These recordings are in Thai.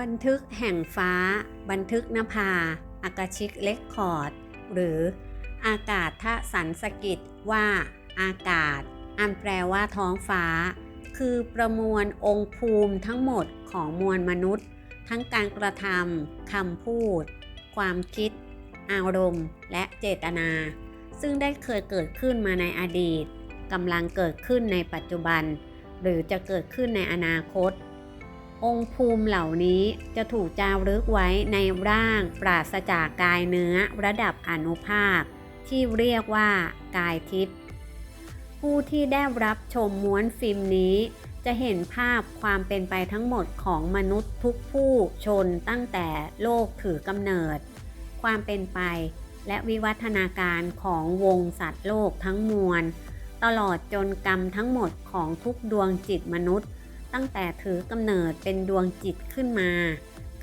บันทึกแห่งฟ้า บันทึกนภา อากาชิกเลคคอร์ด หรืออากาศทสันสกิตว่า อากาศ อันแปลว่าท้องฟ้า คือประมวลองค์ภูมิทั้งหมดของมวลมนุษย์ ทั้งการกระทำคำพูด ความคิด อารมณ์ และเจตนา ซึ่งได้เคยเกิดขึ้นมาในอดีตกำลังเกิดขึ้นในปัจจุบัน หรือจะเกิดขึ้นในอนาคต องค์ภูมิเหล่านี้จะถูกจารึกไว้ในร่างปราศจากกายเนื้อระดับอนุภาค ที่เรียกว่ากายทิพย์ผู้ที่ได้รับชมม้วนฟิล์มนี้ จะเห็นภาพความเป็นไปทั้งหมดของมนุษย์ทุกผู้ชนตั้งแต่โลกถือกำเนิด ความเป็นไปและวิวัฒนาการของวงสัตว์โลกทั้งมวล ตลอดจนกรรมทั้งหมดของทุกดวงจิตมนุษย์ ตั้งแต่ถือกำเนิดเป็นดวงจิตขึ้นมา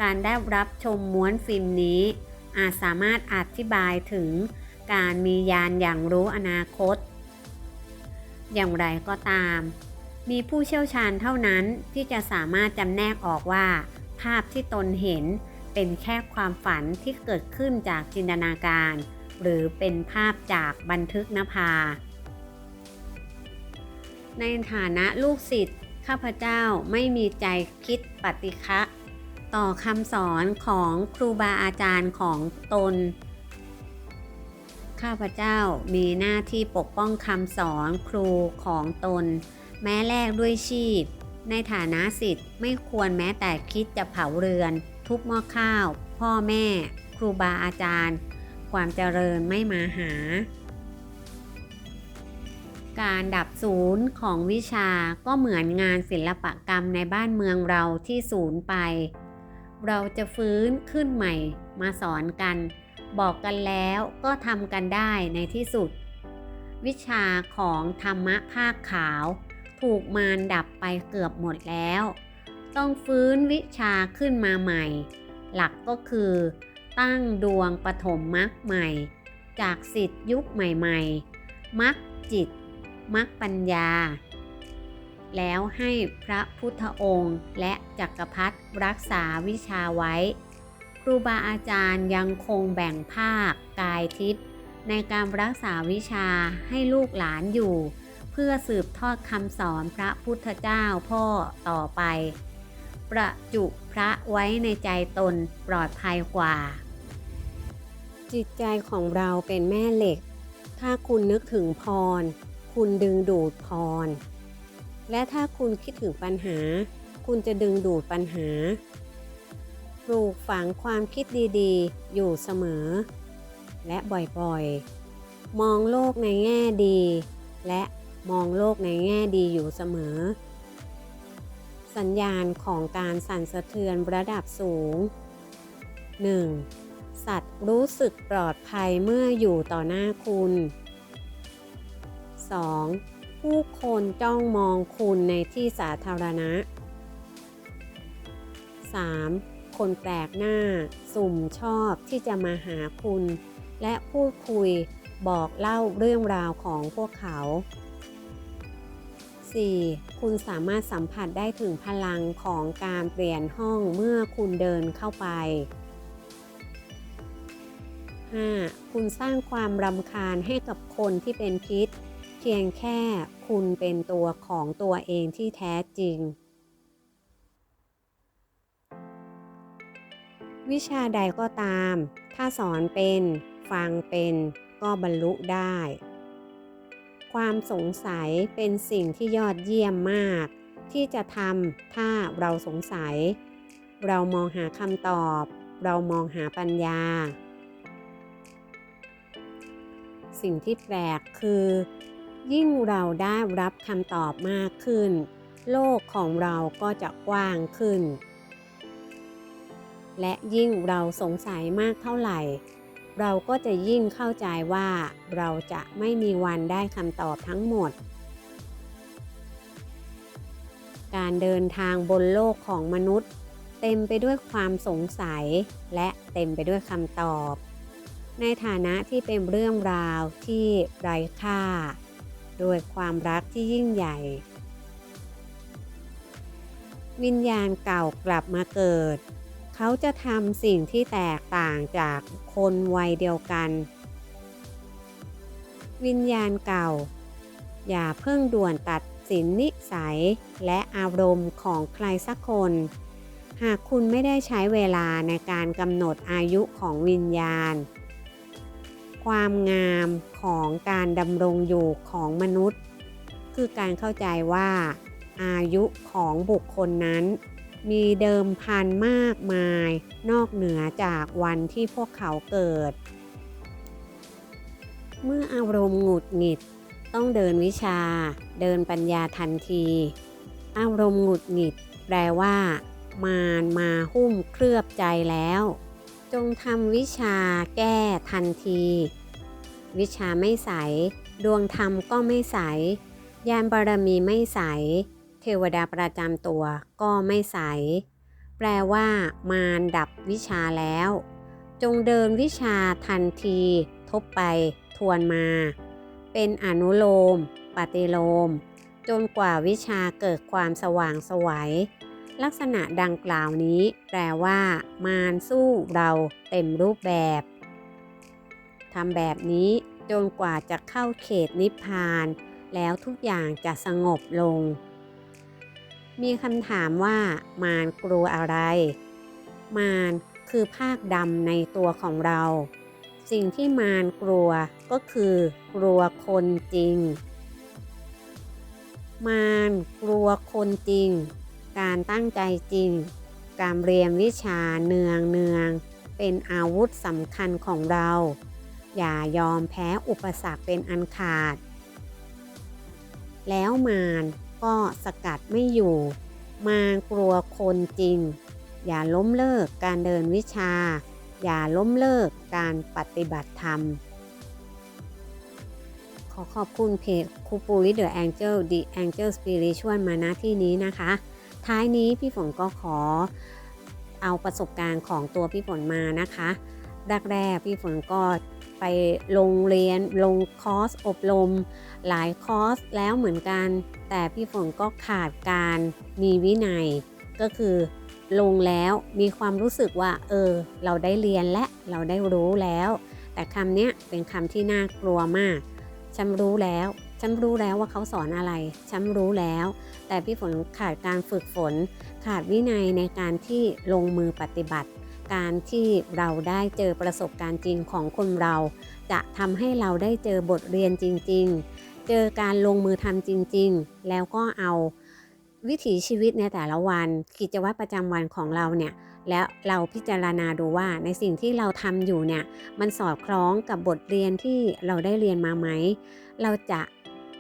การได้รับชมม้วนฟิล์มนี้ อาจสามารถอธิบายถึงการมียานอย่างรู้อนาคต อย่างไรก็ตาม มีผู้เชี่ยวชาญเท่านั้นที่จะสามารถจำแนกออกว่า ภาพที่ตนเห็นเป็นแค่ความฝันที่เกิดขึ้นจากจินตนาการ หรือเป็นภาพจากบันทึกนภา ในฐานะลูกศิษย์ ข้าพเจ้าไม่มีใจคิดปฏิฆะต่อคำสอนของครูบาอาจารย์ของตน ข้าพเจ้ามีหน้าที่ปกป้องคำสอนครูของตน แม้แลกด้วยชีพ ในฐานะสิทธิ์ไม่ควรแม้แต่คิดจะเผาเรือน ทุบหม้อข้าว พ่อแม่ ครูบาอาจารย์ ความเจริญไม่มาหา การดับศูนย์ของวิชาก็เหมือนงานศิลปกรรมในบ้านเมืองเราที่ศูนย์ไป เราจะฟื้นขึ้นใหม่มาสอนกัน บอกกันแล้วก็ทำกันได้ในที่สุด วิชาของธรรมะภาคขาว ถูกมารดับไปเกือบหมดแล้ว ต้องฟื้นวิชาขึ้นมาใหม่ หลักก็คือ ตั้งดวงปฐมมรรคใหม่ จากสิทธิยุคใหม่ ๆมรรคจิต มรรคปัญญา แล้วให้พระพุทธองค์และจักรพรรดิรักษาวิชาไว้ ครูบาอาจารย์ยังคงแบ่งภาคกายทิพย์ในการรักษาวิชาให้ลูกหลานอยู่ เพื่อสืบทอดคำสอนพระพุทธเจ้าพ่อต่อไป ประจุพระไว้ในใจตนปลอดภัยกว่า จิตใจของเราเป็นแม่เหล็กถ้าคุณนึกถึงพร คุณดึงดูดพร และถ้าคุณคิดถึงปัญหา คุณจะดึงดูดปัญหา ปลูกฝังความคิดดีๆ อยู่เสมอ และบ่อยๆ มองโลกในแง่ดี และมองโลกในแง่ดีอยู่เสมอ สัญญาณของการสั่นสะเทือนระดับสูง 1. สัตว์รู้สึกปลอดภัยเมื่ออยู่ต่อหน้าคุณ 2. ผู้คนจ้องมองคุณในที่สาธารณะ 3. คนแปลกหน้า สุ่มชอบที่จะมาหาคุณ และพูดคุยบอกเล่าเรื่องราวของพวกเขา 4. คุณสามารถสัมผัสได้ถึงพลังของการเปลี่ยนห้องเมื่อคุณเดินเข้าไป 5. คุณสร้างความรำคาญให้กับคนที่เป็นพิษ พียงแค่คุณเป็นตัวของตัวเองที่แท้จริง วิชาใดก็ตาม ถ้าสอนเป็น ฟังเป็น ก็บรรลุได้ ความสงสัยเป็นสิ่งที่ยอดเยี่ยมมาก ที่จะทำถ้าเราสงสัย เรามองหาคำตอบ เรามองหาปัญญา สิ่งที่แปลกคือ ยิ่งเราได้รับคำตอบมากขึ้น โลกของเราก็จะกว้างขึ้น และยิ่งเราสงสัยมากเท่าไหร่ เราก็จะยิ่งเข้าใจว่าเราจะไม่มีวันได้คำตอบทั้งหมด การเดินทางบนโลกของมนุษย์ เต็มไปด้วยความสงสัยและเต็มไปด้วยคำตอบในฐานะที่เป็นเรื่องราวที่ไร้ค่า ด้วยความรักที่ยิ่งใหญ่ วิญญาณเก่ากลับมาเกิด เขาจะทำสิ่งที่แตกต่างจากคนวัยเดียวกัน วิญญาณเก่า อย่าเพิ่งด่วนตัดสินนิสัยและอารมณ์ของใครสักคน หากคุณไม่ได้ใช้เวลาในการกำหนดอายุของวิญญาณ ความงามของการดำรงอยู่ของมนุษย์ คือการเข้าใจว่าอายุของบุคคลนั้น มีเดิมพันมากมาย นอกเหนือจากวันที่พวกเขาเกิด เมื่ออารมณ์หงุดหงิด ต้องเดินวิชา เดินปัญญาทันที อารมณ์หงุดหงิด แปลว่า มารมาหุ้มเคลือบใจแล้ว จงทำวิชาแก้ทันที วิชาไม่ใส ดวงธรรมก็ไม่ใส ยานบารมีไม่ใส เทวดาประจำตัวก็ไม่ใส แปลว่ามารดับวิชาแล้ว จงเดินวิชาทันที ทบไป ทวนมา เป็นอนุโลม ปฏิโลม จนกว่าวิชาเกิดความสว่างสวัย ลักษณะดังกล่าวนี้ แปลว่า มารสู้เราเต็มรูปแบบทำแบบนี้จนกว่าจะเข้าเขตนิพพาน แล้วทุกอย่างจะสงบลง มีคำถามว่า มารกลัวอะไร มารคือภาคดำในตัวของเรา สิ่งที่มารกลัวก็คือกลัวคนจริง มารกลัวคนจริง การตั้งใจจริง การเรียนวิชาเนืองเนืองเป็นอาวุธสำคัญของเรา อย่ายอมแพ้อุปสรรคเป็นอันขาด แล้วมารก็สกัดไม่อยู่ มากลัวคนจริง อย่าล้มเลิกการเดินวิชา อย่าล้มเลิกการปฏิบัติธรรม ขอขอบคุณเพจครูปุ้ย The Angel The Angel Spiritual มาณที่นี้นะคะ ท้ายนี้พี่ฝนก็ขอเอาประสบการณ์ของตัวพี่ฝนมานะคะแรกๆพี่ฝนก็ไปลงเรียนลงคอร์สอบรม หลายคอร์สแล้วเหมือนกัน แต่พี่ฝนก็ขาดการมีวินัย ก็คือลงแล้วมีความรู้สึกว่า เออ เราได้เรียนและเราได้รู้แล้ว แต่คำเนี้ยเป็นคำที่น่ากลัวมาก ฉันรู้แล้ว ฉันรู้แล้วว่าเขาสอนอะไร ฉันรู้แล้ว แต่พี่ฝนขาดการฝึกฝน ขาดวินัยในการที่ลงมือปฏิบัติ การที่เราได้เจอประสบการณ์จริงของคนเรา จะทำให้เราได้เจอบทเรียนจริง ๆ เจอการลงมือทำจริง ๆ แล้วก็เอาวิถีชีวิตในแต่ละวัน กิจวัตรประจำวันของเราเนี่ยแล้วเราพิจารณาดูว่าในสิ่งที่เราทำอยู่เนี่ยมันสอดคล้องกับบทเรียนที่เราได้เรียนมาไหม เราจะ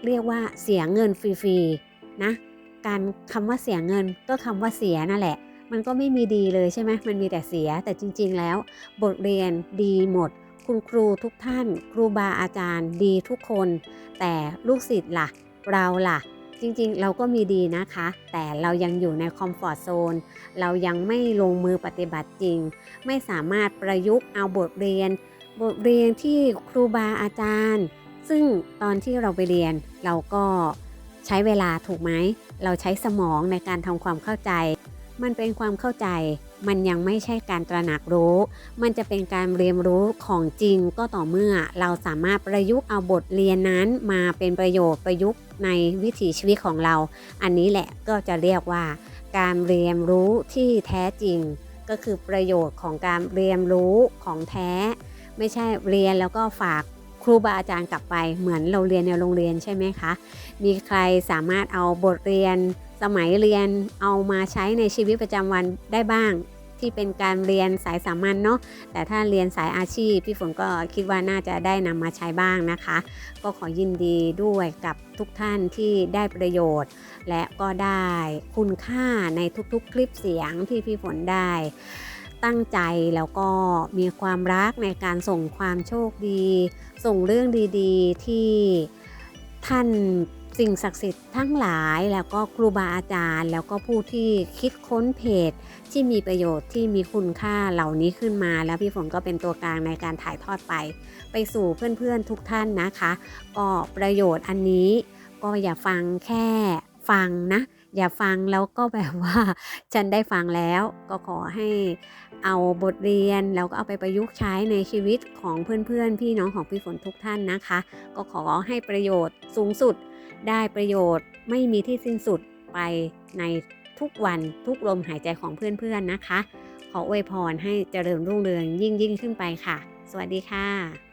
เรียกว่าเสียเงินฟรีๆนะ การคำว่าเสียเงินก็คำว่าเสียนั่นแหละ มันก็ไม่มีดีเลยใช่ไหมมันมีแต่เสียแต่จริง ๆ แล้ว บทเรียนดีหมด คุณครูทุกท่าน ครูบาอาจารย์ดีทุกคน แต่ลูกศิษย์ล่ะ เราล่ะ จริงๆ เราก็มีดีนะคะ แต่เรายังอยู่ในคอมฟอร์ทโซนเรายังไม่ลงมือปฏิบัติจริง ไม่สามารถประยุกต์เอาบทเรียน บทเรียนที่ครูบาอาจารย์ ซึ่งตอนที่เราไปเรียนเราก็ใช้เวลาถูกไหม เราใช้สมองในการทำความเข้าใจ มันเป็นความเข้าใจ มันยังไม่ใช่การตระหนักรู้ มันจะเป็นการเรียนรู้ของจริงก็ต่อเมื่อเราสามารถประยุกต์เอาบทเรียนนั้นมาเป็นประโยชน์ประยุกต์ในวิถีชีวิตของเรา อันนี้แหละก็จะเรียกว่า การเรียนรู้ที่แท้จริง ก็คือประโยชน์ของการเรียนรู้ของแท้ ไม่ใช่เรียนแล้วก็ฝาก ครูบาอาจารย์กลับไปเหมือนเราเรียนในโรงเรียนใช่ไหมคะ มีใครสามารถเอาบทเรียน สมัยเรียนเอามาใช้ในชีวิตประจำวันได้บ้าง ที่เป็นการเรียนสายสามัญเนาะแต่ถ้าเรียนสายอาชีพ พี่ฝนก็คิดว่าน่าจะได้นำมาใช้บ้างนะคะ ก็ขอยินดีด้วยกับทุกท่านที่ได้ประโยชน์ และก็ได้คุณค่าในทุกๆคลิปเสียงที่พี่ฝนได้ ตั้งใจแล้วก็มีความรักในการส่งความโชคดี ส่งเรื่องดีๆ ที่ท่านสิ่งศักดิ์สิทธิ์ทั้งหลายแล้วก็ครูบาอาจารย์ แล้วก็ผู้ที่คิดค้นเพจ ที่มีประโยชน์ที่มีคุณค่าเหล่านี้ขึ้นมา แล้วพี่ฝนก็เป็นตัวกลางในการถ่ายทอดไป ไปสู่เพื่อนๆทุกท่านนะคะ ก็ประโยชน์อันนี้ก็อย่าฟังแค่ฟังนะ อย่าฟังแล้วก็แบบว่าฉันได้ฟังแล้วก็ขอให้เอาบทเรียนแล้วก็เอาไปประยุกต์ใช้ในชีวิตของเพื่อนๆ พี่น้องของพี่ฝนทุกท่านนะคะ ก็ขอให้ประโยชน์สูงสุด ได้ประโยชน์ไม่มีที่สิ้นสุดไปในทุกวันทุกลมหายใจของเพื่อนๆนะคะ ขออวยพรให้เจริญรุ่งเรืองยิ่งยิ่งขึ้นไปค่ะ สวัสดีค่ะ